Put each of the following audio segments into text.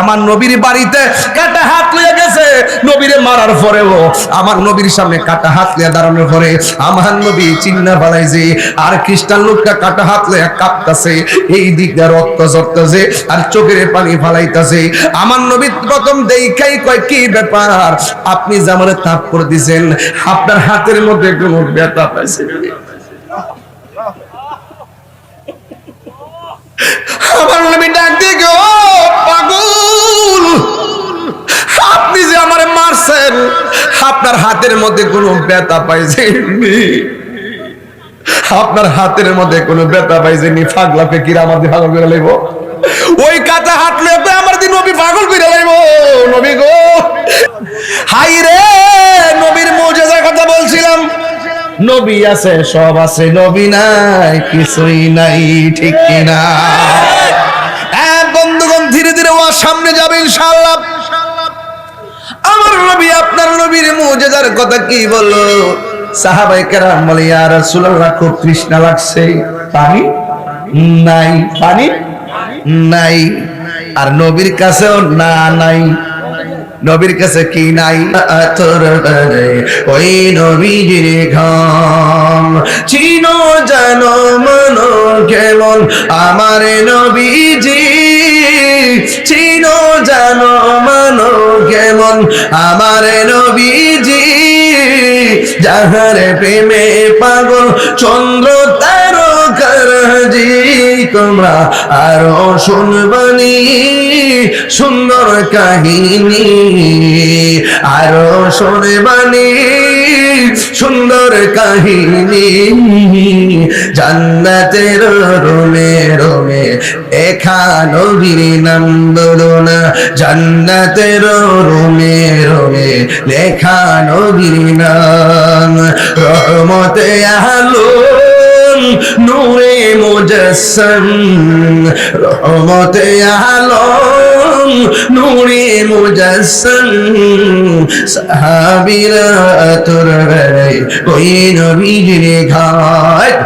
আমার নবীর বাড়িতে কাটা হাত লয়ে গেছে। নবীরে মারার পরেও আমার নবীর সামনে কাটা হাত লয়ে দাঁড়ানোর পরে আমার নবী চিন্না বানাইছে আর খ্রিস্টান লোকটা কাটা হাত লয়ে কাঁপতাছে, এই দিক দিয়ে রক্ত ঝরতেছে আর চোখের পানি ফালাইতাছে। আমার নবী প্রথম দেখাই কয়, কি ব্যাপার? আপনি যে আমার তাপ করে দিছেন, আপনার হাতের মধ্যে কোনো ব্যথা পাইছে আমার নবী ডাক দিয়ে গে, ও পাগল আপনি যে আমারে মারছেন আপনার হাতের মধ্যে কোনো ব্যথা পাইছেননি আপনার হাতের মধ্যে কোনো ব্যথা পাইছেননি ফাগলা ফেকির আমার দিয়ে পাগল করে লাইব। ওই কাটা হাত লেপে আমার দিন নবী পাগল করে লাইব, নবী গো। হাই রে, নবীর মৌজেজার কথা বলছিলাম। নবী আছে, সব আছে, নবী নাই, কিছুই নাই, ঠিক কিনা। হ্যাঁ বন্ধুগণ, ধীরে ধীরে ও সামনে যাবে ইনশাআল্লাহ। নবী, আপনার নবীর মুজেদার কথা কি বলল? সাহাবাই কেরাম বলে, ইয়া রাসূলুল্লাহ, খুব তৃষ্ণা লাগছে। পানি? নাই। পানি? নাই। আর নবীর কাছেও না, নাই। নবীর কাছে কি নাই? ওই নবীর ঘাম। চিনো জানো মনো কেমন আমার নবীজি। চিনো জানো মানো কেমন আমার নবীজি। যাহার প্রেমে পাগল, চন্দ্র তারকারাজি তোমরা আরও শুনবানি সুন্দর কাহিনী। আরও শুনবানি সুন্দর কাহিনী। জান্নাতের রোমে রোমে এখানো গিরি নাম জান্নাতের রোমে রোমে লেখানো গিরি নাম। রহমতে আলো নূরে মুজাসসাম রহমতে আলম, নূরে মুজাসসাম সাহাবীরা তোর বেলায় ওই নবীর ঘাট।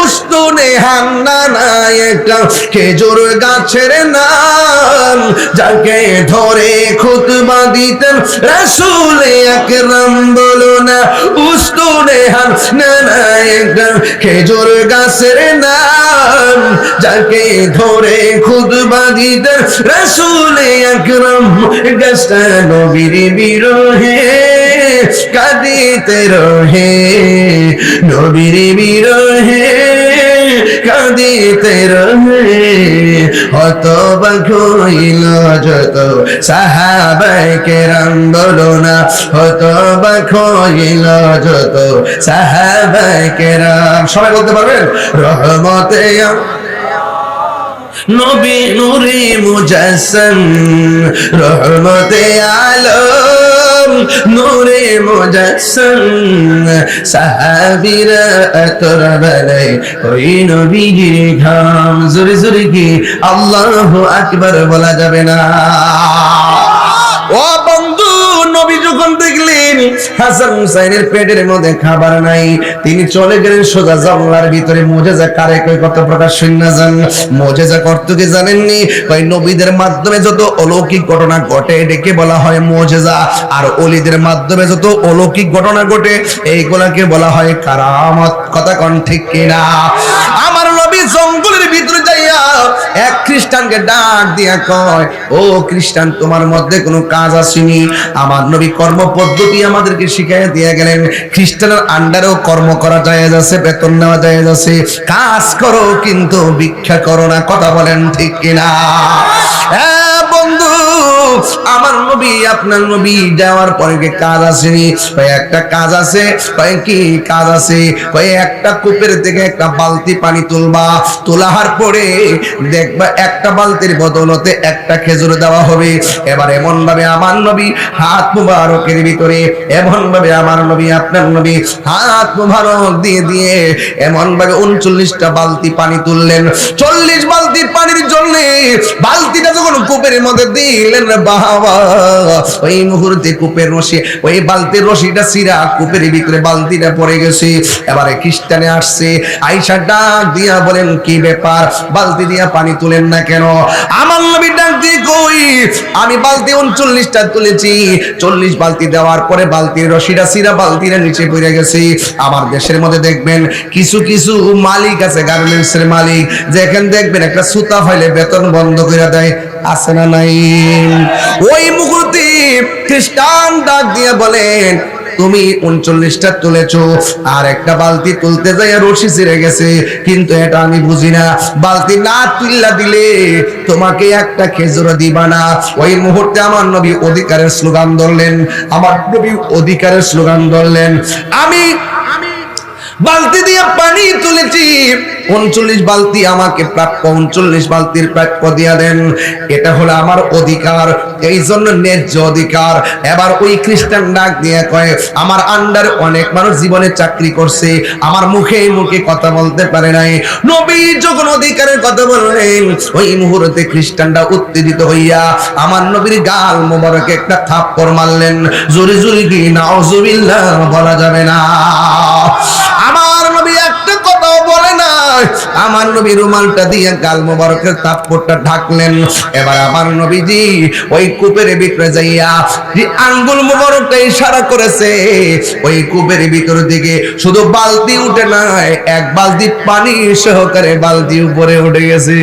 উস্তুনে হান্না নাই একটা খেজুর গাছের নাম, যাকে ধরে খুতবা দিতেন রাসূল আকরাম বলো না উস্তুনে হান্না নাই একটা খেজুর গাছের নাম, যাকে ধরে খুদ বাদিদের রসুল একরম গাছটা নবীর বিরহে, কাঁদিতে রহে। নবীর বিরহে, কাঁদিতে রহে। হত হইল যত সাহাবাই কেরাম বলো না। হত হইল যত সাহাবাই কেরাম। সবাই বলতে পারবেন? রহমতে নবী নূরে মুজাসসাম, রহমতে আলম নূরে মুজাসসাম, সাহাবীরা বেলায় ওই নবীজির ঘাম। জোরে জোরে কি? আল্লাহু আকবর বলা যাবে না। ও যখন দেখলেন হাসান হুসাইনের পেটের মধ্যে খাবার নাই, তিনি চলে গেলেন সোজা জঙ্গলার ভিতরে। মোজেজা কারে কই কত প্রকার শূন্য যান মোজেজা জানেননি? কই নবীদের মাধ্যমে যত অলৌকিক ঘটনা ঘটে ডেকে বলা হয় মোজেজা। আর অলিদের মাধ্যমে যত অলৌকিক ঘটনা ঘটে, এইগুলাকে বলা হয় কারামত। কথা কোন ঠিক কিনা? আমার নবী যাইয়া এক খ্রিস্টানকে ডাক দিয়া কয়, ও খ্রিস্টান, তোমার মধ্যে কোনো কাজ আসেনি? আমার নবী কর্ম পদ্ধতি আমাদেরকে শিখাইয়া দিয়ে গেলেন। খ্রিস্টানের আন্ডারেও কর্ম করা যায় আছে, বেতন নেওয়া যায় আছে। কাজ করো, কিন্তু ভিক্ষা করো না, কথা বলেন ঠিক কিনা? বন্ধু আমার নবী, আপনার নবী যাওয়ার পরে কি কাজ আসেনি ভাই একটা কাজ আছে ভাই কি কাজ আছে? ভাই একটা কূপের থেকে একটা বালতি পানি তুলবা, তোলার পরে দেখবা একটা বালতির বদলতে একটা খেজুর দেওয়া হবে। এবার এমন ভাবে আমার নবী হাত মুবারকের ভিতরে এমন ভাবে আমার নবী, আপনার নবী হাত মুবারক দিয়ে দিয়ে এমন ভাবে উনচল্লিশটা বালতি পানি তুললেন। চল্লিশ বালতি পানির জন্য বালতিটা যখন কূপের মধ্যে দিলেন ওই মুহূর্তে কূপের রশি, ওই বালতির রশিটা সিরা কূপের ভিতরে বালতিটা পড়ে গেছে। এবারে খ্রিস্টানে আসছে, আইসা ডাক দিয়া বলেন, কি ব্যাপার? বালতি দিয়া পানি তুলেন না কেন? আমার নবী ডাক দিয়ে কই, আমি বালতি উনচল্লিশটা তুলেছি। চল্লিশ বালতি দেওয়ার পরে বালতির রশিটা সিরা বালতিটা নিচে পড়ে গেছে। আমার দেশের মধ্যে দেখবেন, কিছু কিছু মালিক আছে গার্মেন্টস এর মালিক, যেখানে দেখবেন একটা সুতা ফাইলে বেতন বন্ধ করে দেয়। আছে না নাই? ওই মুহূর্তে খ্রিস্টান ডাক দিয়ে বলেন, তুমি উনচল্লিশটা তুলেছো, আর একটা বালতি তুলতে যাই রশি ছিঁড়ে গেছে, কিন্তু এটা আমি বুঝি না। বালতি না তুললা দিলে তোমাকে একটা খেজুর দিবা না ওই মুহূর্তে আমার নবী অধিকারের স্লোগান ধরলেন। আমার নবী অধিকারের স্লোগান ধরলেন। আমি বালতি দিয়ে পানি তুলেছি। উনচল্লিশ বালতি আমাকে প্রাপ্য, উনচল্লিশ বালতির প্রাপ্য দিয়া দেন। এটা হলো আমার অধিকার এই জন্য ন্যায্য অধিকার। এবার ওই খ্রিস্টান ডাক দিয়ে কয়, আমার আন্ডার অনেক মানুষ জীবনে চাকরি করছে, আমার মুখে মুখে কথা বলতে পারে নাই। নবী যখন অধিকারের কথা বললেন, ওই মুহূর্তে খ্রিস্টানরা উত্তেজিত হইয়া আমার নবীর গাল মোবারকে একটা থাপ্পড় মারলেন। জোরে জোরে কি নাউজুবিল্লাহ, বলা যাবে না। আমার নবী রুমালটা দিয়ে গাল মোবারকের তাৎপরটা ঢাকলেন। এবার আমার নবীজি ওই কূপের ভিতরে যাইয়া যে আঙ্গুল মোবারকটা ইশারা করেছে, ওই কূপের ভিতর দিকে শুধু বালতি উঠে নাই, এক বালতি পানি সহকারে বালতি উপরে উঠে গেছে।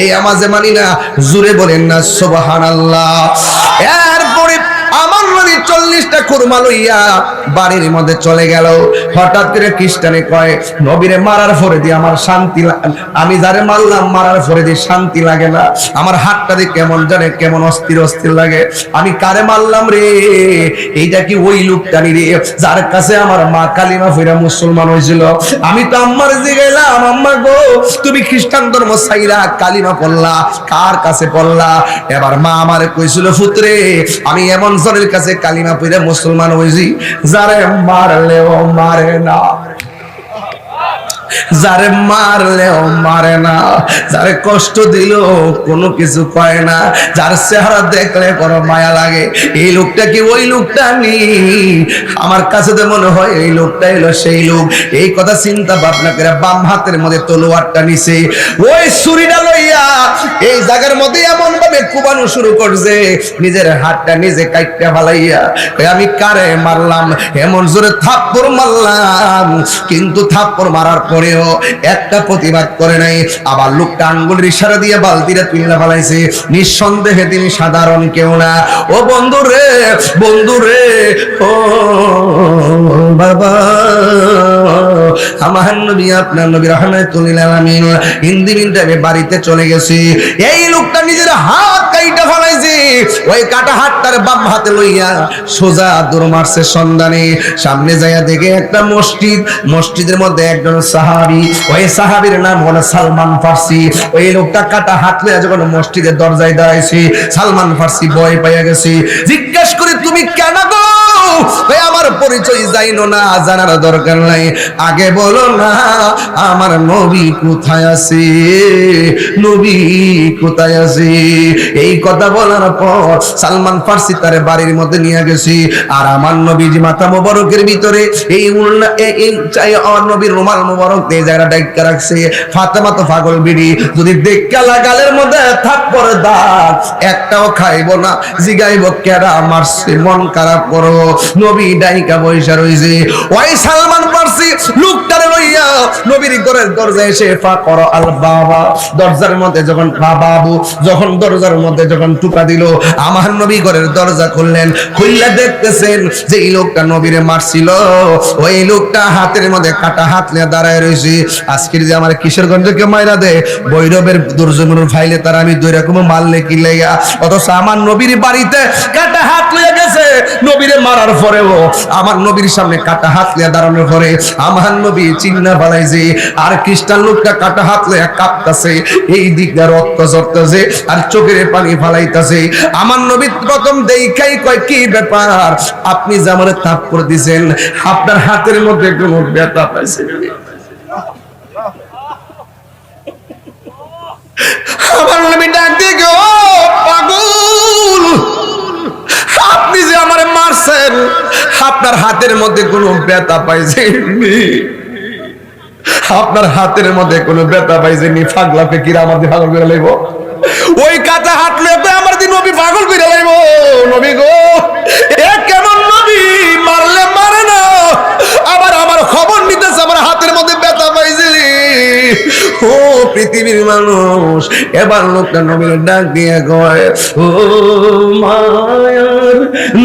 এই আমাজে মানি না জুড়ে বলেন না, সুবহানাল্লাহ। এরপরে আমার নবী চল্লিশটা খুরমা লইয়া বাড়ির মধ্যে চলে গেল। হঠাৎ করে খ্রিস্টানে কয়, নবীরে মারার পরে দিয়ে আমার শান্তি আমি যারে মারলাম, মারার পরে দিয়ে শান্তি লাগে না। আমার হাতটা দিয়ে কেমন জানে, কেমন অস্থির অস্থির লাগে। আমি কারে মারলাম রে? এইটা কি ওই লোকটানি রে? যার কাছে আমার মা কালিমা ফিরা মুসলমান হয়েছিল আমি তো আম্মার জিগাইলাম আম্মা গো, তুমি খ্রিস্টান ধর্ম সাইরা কালিমা পড়লা, কার কাছে পড়লা? এবার মা আমারে কইছিল, পুত্রে, আমি এমন জনের কাছে কালিমা পড়ে মুসলমান হয়েছি যারে মারলেও মারে না যারে মারলেও মারে না, যারে কষ্ট দিল কোনো কিছু কয় না, যার চেহারা দেখলে বড় মায়া লাগে, এই লোকটা কি ওই লোকটা নি? আমার কাছে তো মনে হয় এই লোকটা এলো সেই লোক। এই কথা চিন্তা ভাবনা করে বাম হাতের মধ্যে তলোয়ারটা নিছে। ওই ছুরিটা লইয়া এই জায়গার মধ্যে এমন ভাবে কুবানো শুরু করছে, নিজের হাতটা নিজে কাইটটা ফালাইয়া কই আমি কারে মারলাম? এমন জোরে থাপ্পড় মারলাম, কিন্তু থাপ্পড় মারার পরেও একটা প্রতিবাদ করে নাই। আবার লোকটা আঙ্গুলের ইশারা দিয়ে বালতিটা তুলনা ফেলাইছে। নিঃসন্দেহে তিনি সাধারণ কেউ না। ও বন্ধু রে বন্ধু রে ও বাবা। সামনে যাইয়া দেখে একটা মসজিদ। মসজিদের মধ্যে একজন সাহাবি, ওই সাহাবীর নাম হলো সালমান ফার্সি। ওই লোকটা কাটা হাত লইয়া যখন মসজিদের দরজায় দাঁড়াইছে, সালমান ফার্সি ভয় পাইয়া গেছে। জিজ্ঞেস করে, তুমি কেন গো? ওই আমার পরিচয় যাইনো না, জানার দরকার নাই। আগে বলো না, আমার নবী কোথায় আছে? নবী কোথায় আছে? এই কথা বলার পর সালমান ফার্সি তার বাড়ির মধ্যে নিয়ে গেছি। আর আমার নবীজি মাথা মোবারকের ভিতরে এই উল্লা এই- চাই আমার নবীর রুমাল মোবারক দিয়ে যারা ডাইকা রাখছে। ফাতেমা তো পাগল বিড়ি। যদি মধ্যে দাগ, একটাও খাইব না, জিগাইব কেডা, মারছে, মন খারাপ করো। নবী ডাইকা বৈশা রইছে। ওই সালমান পারসি লোকটারে লইয়া নবীর ঘরের দরজায় এসে ফা করো আল বাবা। দরজার মধ্যে যখন ফা বাবু, যখন দরজার মধ্যে যখন টুকা দিল, আমার নবী ঘরের দরজা খুললেন। খুললে দেখতেছেন যে এই লোকটা নবীরে মারছিল। ওই লোকটা হাতের মধ্যে কাটা হাত নিয়ে দাঁড়ায় রয়েছে আজকের যে আমার কিশোরগঞ্জকে মাইরা দে বৈরবের দুর্যোগনুর ফাইলে তার আমি দুই রকম মারলে কি লেগা অথচ আমার নবীর বাড়িতে কাটা হাত লইয়া গেছে, নবীরে মারার পরেও আমার নবীর সামনে কাটা হাত লিয়া দাঁড়ানোর পরে আমার নবী চিন্না বানাইছে আর খ্রিস্টান লোকটা কাটা হাত লইয়া কাঁপতাছে, এই রক্ত ঝরতেছে আর চোখের পানি আমার নবী প্রথম দেখাই কয়, কি ব্যাপার? আপনি যে আমার তাপ করে দিছেন আপনার হাতের মধ্যে কোনো ব্যথা পাইছে আমার নবী ডাক দিয়ে আপনার হাতের মধ্যে কোনো ব্যথা পাইছেননি? আপনার হাতের মধ্যে কোনো ব্যথা পাইছেননি? ফাগলা ফেকিরা আমার দিয়ে পাগল করে লাইব। ওই কাঁচা হাত লেপে আমার দিন নবী পাগল করে লাইব? নবী গো! মানুষ, এবার লোকটা নবীর ডাক দিয়ে কয়, ও মায়ার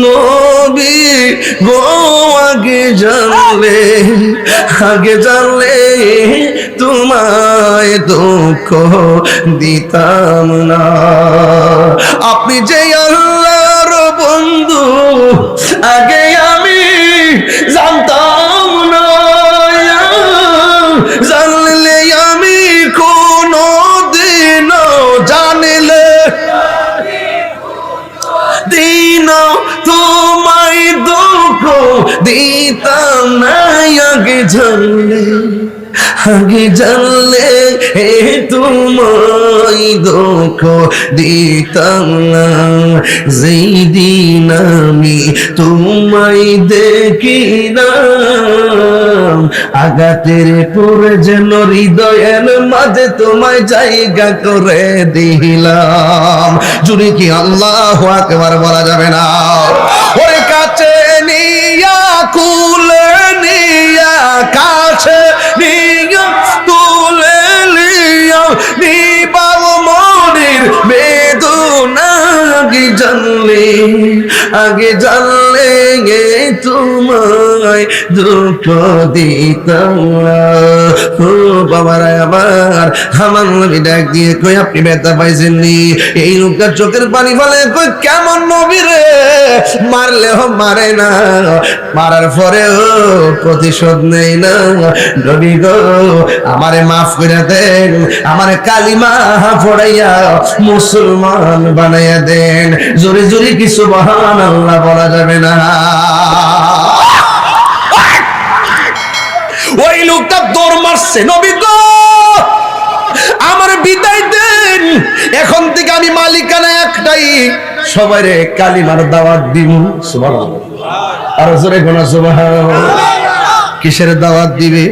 নবী, গো আগে জানলে আগে জানলে তোমায় দুঃখ দিতাম না। আপনি যে আল্লাহর বন্ধু, আগে আমি জানতাম দিতাম না আগে জানলে আগে জানলে হে তোমায় দুঃখ দিতাম না। যেই দিন আমি তোমায় দেখি না আগাতের পরে যেন হৃদয়ের মাঝে তোমায় জায়গা করে দিলাম। জুড়ে কি আল্লাহ একবার বলা যাবে না? নিয়া কুলে নিয়া, কাছে নিয়া, তুলে নিয়া নিবাব মনির বেদনা আগে জানলে আগে জানলে গে তোমায় দুঃখ দিতাম। ও বাবারা, আমার আমার নবী ডাক দিয়ে কই, আপনি ব্যথা পাইছেননি এই লোকটার চোখের পানি ফলে কই, কেমন নবী রে মারলেও মারে না। মারার পরেও প্রতিশোধ নেই না। নবী গো, আমারে মাফ করে দেন, আমারে কালিমা পড়াইয়া মুসলমান বানাইয়া দেন। জোরে জোরে কিছু বহান আল্লাহ বলা যাবে না? ওই লোকটা দৌড় মারছে, নবী গো, আমার বিদায় দেন। এখন থেকে আমি মালিকানা একটাই। সবাই রে কালিমার দাওয়াত সুবহানাল্লাহ। আর জোরে গোনা সুবহানাল্লাহ। কিসের দাওয়াত দিবে?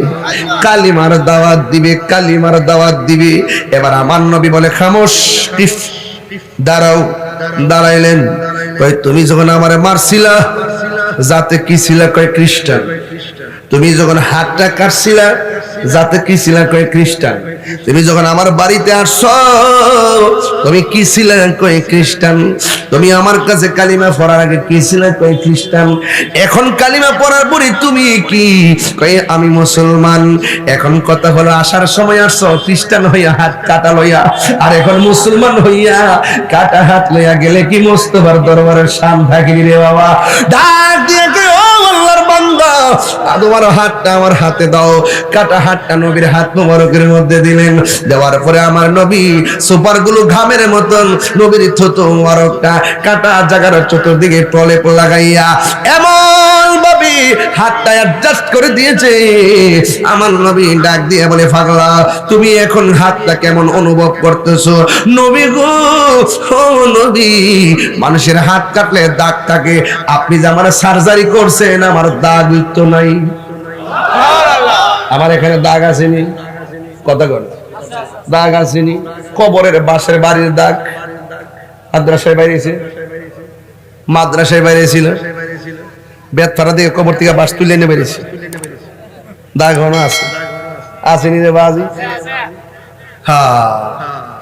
কালিমার দাওয়াত দিবে, কালিমার দাওয়াত দিবে। এবার আমার নবী বলে, খামোশ দাঁড়াও, দাঁড়াইলেন। কই তুমি যখন আমারে মারছিলা যাতে কি ছিলা? কয়, খ্রিস্টান। তুমি যখন হাতটা কাটছিলা, যাতে কি ছিলা কয় খ্রিস্টান? তুমি যখন আমার বাড়িতে আসছো, তুমি কি ছিলা কয় খ্রিস্টান? তুমি আমার কাছে কালিমা পড়ার আগে কি ছিলা কয় খ্রিস্টান? এখন কালিমা পড়ার পরে তুমি কি কয়, আমি মুসলমান। এখন কথা হলো, আসার সময় আসছো, খ্রিস্টান হইয়া হাত কাটা লইয়া, আর এখন মুসলমান হইয়া কাটা হাত লইয়া গেলে কি মোস্তফার দরবারের শান থাকিনি রে বাবা? ডাক দিয়ে তোমার হাতটা আমার হাতে দাও। কাটা হাতটা নবীর হাত মোবারকের মধ্যে দিলেন। দেওয়ার পরে আমার নবী সুপারগুলো ঘামের মতন নবীর থতো মোবারকটা কাটা জায়গার চতুর্দিকে টলে লাগাইয়া এমন ভাবে হাতটা অ্যাডজাস্ট করে দিয়েছে। আমার নবী ডাক দিয়ে বলে, পাগলা, তুমি এখন হাতটা কেমন অনুভব করতেছো? নবী গো, ও নবী, মানুষের হাত কাটলে দাগ থাকে। আপনি যে আমার সার্জারি করছেন, আমার দাগ তো নাই। আমার এখানে দাগ আসেনি। কথা কর দাগ আসেনি। কবরের বাসের বাড়ির দাগ। মাদ্রাসায় বাইরেছে মাদ্রাসায় বাইরেছিল বেতারা দিয়ে কবর থেকে বাস তুলে এনে বেরিয়েছে। দাগ হনা আছে। আসেনি রে বাজি? হ্যাঁ।